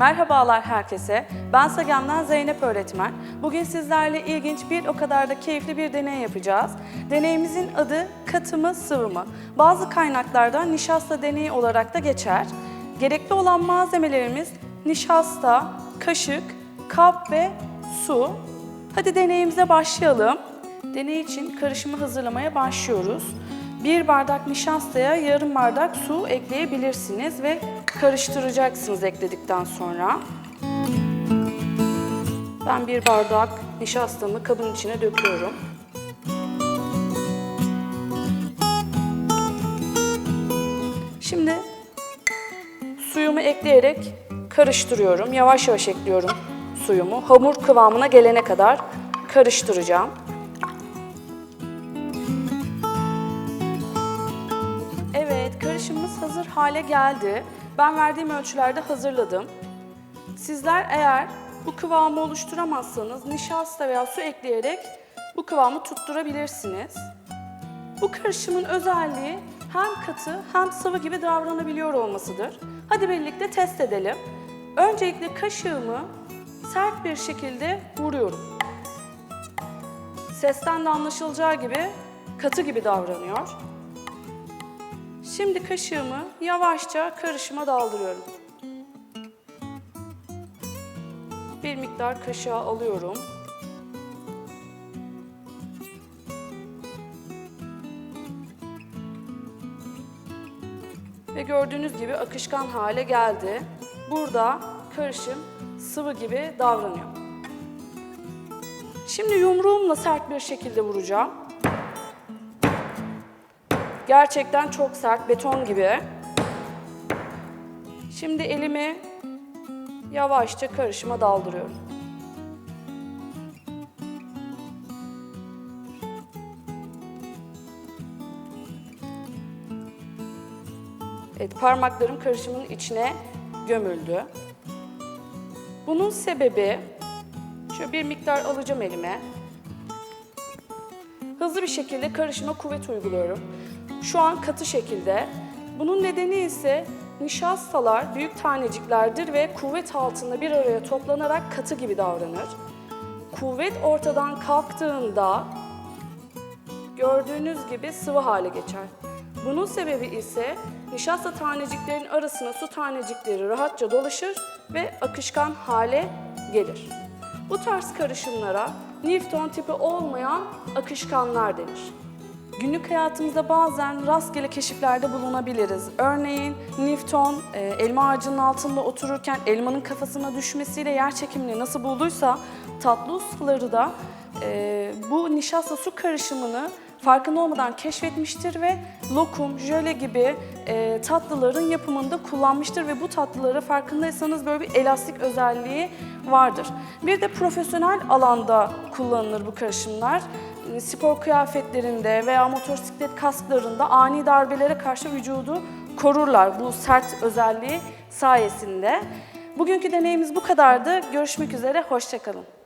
Merhabalar herkese. Ben Sagem'den Zeynep öğretmen. Bugün sizlerle ilginç bir o kadar da keyifli bir deney yapacağız. Deneyimizin adı katı mı sıvı mı? Bazı kaynaklarda nişasta deneyi olarak da geçer. Gerekli olan malzemelerimiz nişasta, kaşık, kap ve su. Hadi deneyimize başlayalım. Deney için karışımı hazırlamaya başlıyoruz. Bir bardak nişastaya yarım bardak su ekleyebilirsiniz ve karıştıracaksınız ekledikten sonra. Ben bir bardak nişastamı kabın içine döküyorum. Şimdi suyumu ekleyerek karıştırıyorum. Yavaş yavaş ekliyorum suyumu. Hamur kıvamına gelene kadar karıştıracağım. Evet, karışımımız hazır hale geldi. Ben verdiğim ölçülerde hazırladım. Sizler eğer bu kıvamı oluşturamazsanız nişasta veya su ekleyerek bu kıvamı tutturabilirsiniz. Bu karışımın özelliği hem katı hem sıvı gibi davranabiliyor olmasıdır. Hadi birlikte test edelim. Öncelikle kaşığımı sert bir şekilde vuruyorum. Sesten de anlaşılacağı gibi katı gibi davranıyor. Şimdi kaşığımı yavaşça karışıma daldırıyorum. Bir miktar kaşığa alıyorum. Ve gördüğünüz gibi akışkan hale geldi. Burada karışım sıvı gibi davranıyor. Şimdi yumruğumla sert bir şekilde vuracağım. Gerçekten çok sert, beton gibi. Şimdi elimi yavaşça karışıma daldırıyorum. Evet, parmaklarım karışımın içine gömüldü. Bunun sebebi, şöyle bir miktar alacağım elime. Hızlı bir şekilde karışıma kuvvet uyguluyorum. Şu an katı şekilde. Bunun nedeni ise nişastalar büyük taneciklerdir ve kuvvet altında bir araya toplanarak katı gibi davranır. Kuvvet ortadan kalktığında gördüğünüz gibi sıvı hale geçer. Bunun sebebi ise nişasta taneciklerin arasına su tanecikleri rahatça dolaşır ve akışkan hale gelir. Bu tarz karışımlara Newton tipi olmayan akışkanlar denir. Günlük hayatımızda bazen rastgele keşiflerde bulunabiliriz. Örneğin Newton e, elma ağacının altında otururken elmanın kafasına düşmesiyle yer çekimini nasıl bulduysa tatlı ustaları da e, bu nişasta su karışımını farkında olmadan keşfetmiştir ve lokum, jöle gibi e, tatlıların yapımında kullanmıştır ve bu tatlılara farkındaysanız böyle bir elastik özelliği vardır. Bir de profesyonel alanda kullanılır bu karışımlar. E, Spor kıyafetlerinde veya motosiklet kasklarında ani darbelere karşı vücudu korurlar bu sert özelliği sayesinde. Bugünkü deneyimiz bu kadardı. Görüşmek üzere, hoşçakalın.